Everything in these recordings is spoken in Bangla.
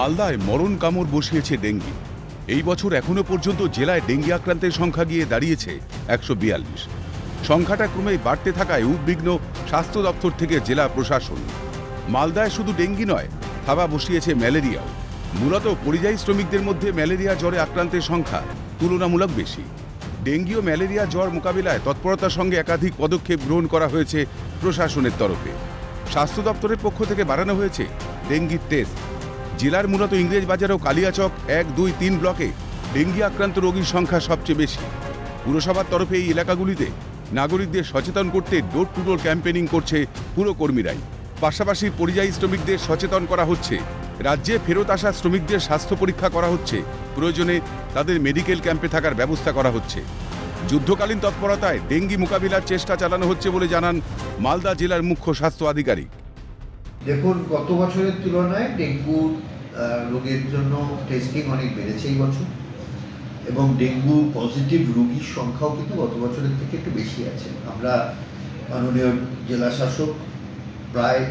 মালদায় মরণ কামড় বসিয়েছে ডেঙ্গি। এই বছর এখনও পর্যন্ত জেলায় ডেঙ্গি আক্রান্তের সংখ্যা গিয়ে দাঁড়িয়েছে একশো বিয়াল্লিশ। সংখ্যাটা ক্রমেই বাড়তে থাকায় উদ্বিগ্ন স্বাস্থ্য দপ্তর থেকে জেলা প্রশাসন। মালদায় শুধু ডেঙ্গি নয়, থাবা বসিয়েছে ম্যালেরিয়াও। মূলত পরিযায়ী শ্রমিকদের মধ্যে ম্যালেরিয়া জ্বরে আক্রান্তের সংখ্যা তুলনামূলক বেশি। ডেঙ্গি ও ম্যালেরিয়া জ্বর মোকাবিলায় তৎপরতার সঙ্গে একাধিক পদক্ষেপ গ্রহণ করা হয়েছে প্রশাসনের তরফে। স্বাস্থ্য দপ্তরের পক্ষ থেকে বাড়ানো হয়েছে ডেঙ্গির টেস্ট। জেলার মূলত ইংরেজ বাজার ও কালিয়াচক এক দুই তিন ব্লকে ডেঙ্গি আক্রান্ত রোগীর সংখ্যা সবচেয়ে বেশি। পুরসভার তরফে এই এলাকাগুলিতে নাগরিকদের সচেতন করতে ডোর টু ডোর ক্যাম্পেনিং করছে পুরকর্মীরাই পাশাপাশি পরিযায়ী শ্রমিকদের সচেতন করা হচ্ছে। রাজ্যে ফেরত আসা শ্রমিকদের স্বাস্থ্য পরীক্ষা করা হচ্ছে। প্রয়োজনে তাদের মেডিকেল ক্যাম্পে থাকার ব্যবস্থা করা হচ্ছে। যুদ্ধকালীন তৎপরতায় ডেঙ্গি মোকাবিলার চেষ্টা চালানো হচ্ছে বলে জানান মালদা জেলার মুখ্য স্বাস্থ্য আধিকারিক। দেখুন গত বছরের তুলনায় ডেঙ্গু আহ, রোগের জন্য টেস্টিং অনেক বেড়েছে এই বছর। এবং ডেঙ্গু পজিটিভ রোগীর সংখ্যাও কিন্তু গত বছরের থেকে একটু বেশি আছে। আমরা মাননীয় জেলা শাসক প্রায়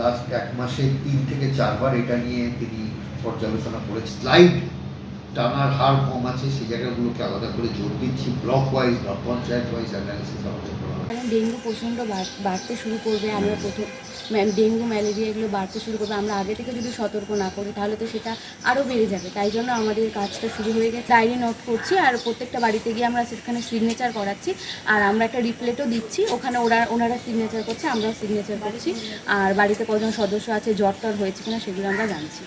লাস্ট এক মাসে তিন থেকে চারবার এটা নিয়ে তিনি পর্যালোচনা করেছেন। স্লাইড টানার হার কম আছে সেই জায়গাগুলোকে আলাদা করে জোর দিচ্ছি। ব্লক ওয়াইজ বা পঞ্চায়েত ওয়াইজ অ্যানালিসিস আমাদের করা ডেঙ্গু প্রচণ্ড বাড়- বাড়তে শুরু করবে আমরা প্রথম ডেঙ্গু ম্যালেরিয়া এগুলো বাড়তে শুরু করবে আমরা আগে থেকে যদি সতর্ক না করি তাহলে তো সেটা আরও বেড়ে যাবে। তাই জন্য আমাদের কাজটা শুরু হয়ে গেছে। ডায়েরি নোট করছি আর প্রত্যেকটা বাড়িতে গিয়ে আমরা সেখানে সিগনেচার করাচ্ছি। আর আমরা একটা রিপ্লেটও দিচ্ছি ওখানে ওরা ওনারা সিগনেচার করছে আমরাও সিগনেচার করছি। আর বাড়িতে কজন সদস্য আছে জ্বর টর হয়েছে কিনা সেগুলো আমরা জানছি।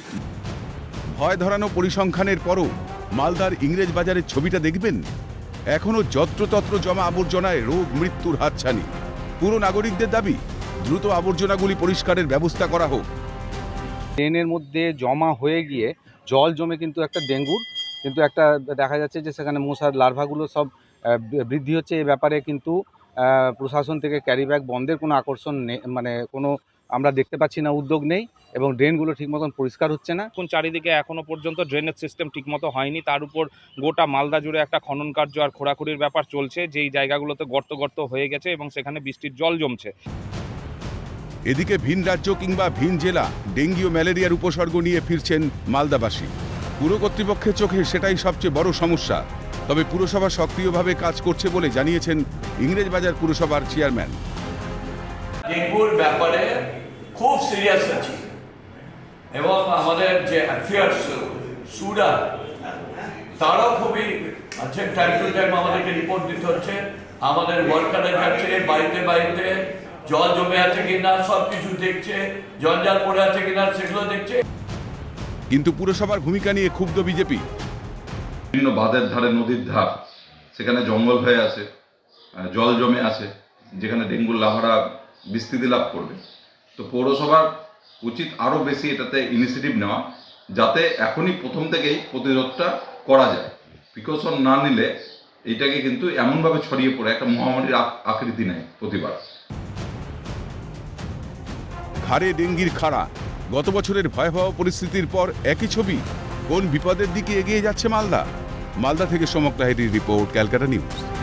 ভয় ধরানো পরিসংখ্যানের পরও মালদার ইংরেজ বাজারের ছবিটা দেখবেন? এখনও যত্রতত্র জমা আবর্জনায় রোগ, মৃত্যুর হাতছানি। পুরো নাগরিকদের দাবি, দ্রুত আবর্জনাগুলি পরিষ্কারের ব্যবস্থা করা হোক। ড্রেনের মধ্যে জমা হয়ে গিয়ে জল জমে কিন্তু একটা ডেঙ্গুর, কিন্তু একটা দেখা যাচ্ছে যে সেখানে মশার লার্ভাগুলো সব বৃদ্ধি হচ্ছে। এ ব্যাপারে কিন্তু প্রশাসন থেকে ক্যারি ব্যাগ বন্ধের কোনো আকর্ষণ মানে কোনো আমরা দেখতে পাচ্ছি না উদ্যোগ নেই এবং ড্রেনগুলো ঠিক মতন পরিষ্কার হচ্ছে না। এখন চারিদিকে এখনও পর্যন্ত ড্রেনেজ সিস্টেম ঠিকমতো হয়নি। তার উপর গোটা মালদা জুড়ে একটা খনন কার্য আর খোঁড়াখুড়ির ব্যাপার চলছে। যেই জায়গাগুলোতে গর্ত গর্ত হয়ে গেছে এবং সেখানে বৃষ্টির জল জমছে। এদিকে ভিন রাজ্য কিংবা ভিন জেলা ডেঙ্গি ও ম্যালেরিয়ার উপসর্গ নিয়ে ফিরছেন মালদাবাসী। পুর কর্তৃপক্ষের চোখে সেটাই সবচেয়ে বড় সমস্যা। তবে পুরসভা সক্রিয়ভাবে কাজ করছে বলে জানিয়েছেন ইংরেজবাজার পুরসভার চেয়ারম্যান। ডেঙ্গুর ব্যাপারে খুব সিরিয়াস আছি। এবং আমাদের যে অ্যাফেয়ার্স সুরা তারাও খুবই আছে টাইম টু টাইম আমাদেরকে রিপোর্ট দিতে হচ্ছে। আমাদের ওয়ার্কারে যাচ্ছে বাড়িতে বাড়িতে জল জমে আছে কিনা সব কিছু দেখছে জঞ্জাল পড়ে আছে কিনা সেগুলো দেখছে। কিন্তু পুরসভার ভূমিকা নিয়ে ক্ষুব্ধ বিজেপি। বিভিন্ন বাঁধের ধারে নদীর ধার সেখানে জঙ্গল হয়ে আছে জল জমে আছে যেখানে ডেঙ্গুর লাভারা বিস্তৃতি লাভ করবে। তো পৌরসভার উচিত আরও বেশি এটাতে ইনিশিয়েটিভ নেওয়া, যাতে এখনই প্রথম থেকেই প্রতিরোধটা করা যায়। প্রিকশন না নিলে এইটাকে কিন্তু এমনভাবে ছড়িয়ে পড়ে, একটা মহামারীর আক- আকৃতি নেয় প্রতিবার। ঘাড়ে ডেঙ্গির খাড়া। গত বছরের ভয়াবহ পরিস্থিতির পর একই ছবি কোন বিপদের দিকে এগিয়ে যাচ্ছে মালদা। মালদা থেকে সমক লাহিড়ির রিপোর্ট, ক্যালকাটা নিউজ।